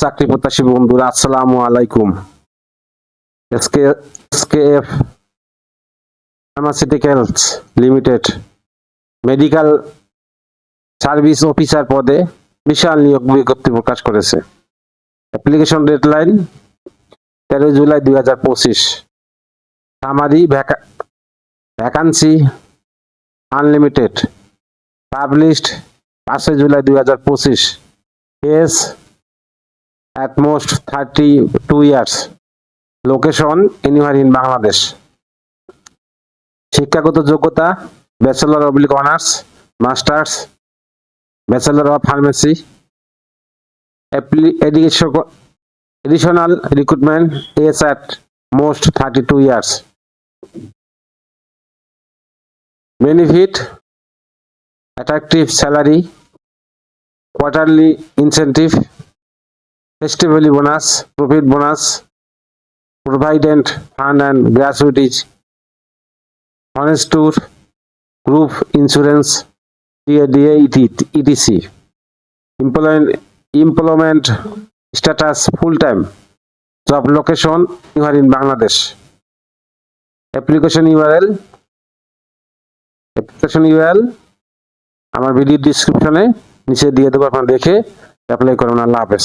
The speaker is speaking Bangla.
চাকরি প্রত্যাশী বন্ধুরা, আসসালামু আলাইকুম। Pharmaceuticals limited medical service officer পদে বিশাল নিয়োগ বিজ্ঞপ্তি প্রকাশ করেছে। অ্যাপ্লিকেশন ডেডলাইন তেরোই জুলাই দুই হাজার পঁচিশ। সামারি ভ্যাকান্সি আনলিমিটেড পাবলিশড পাঁচই জুলাই দুই হাজার পঁচিশ। As at most 32 years. Location anywhere in Bangladesh শিক্ষাগত যোগ্যতা bachelor oblique honours masters bachelor of pharmacy additional recruitment as at most thirty two years benefit attractive salary quarterly incentive festively bonus, profit bonus, provident fund and gratuities, honest tour, group insurance, DADA, etc. Employment, employment status full time. Job location you are in Bangladesh. Application URL. Application URL আমার ভিডিও ডিসক্রিপশনে নিচে দিয়ে দেবো আপনারা দেখে অ্যাপ্লাই করুন আল্লাহ হাফেজ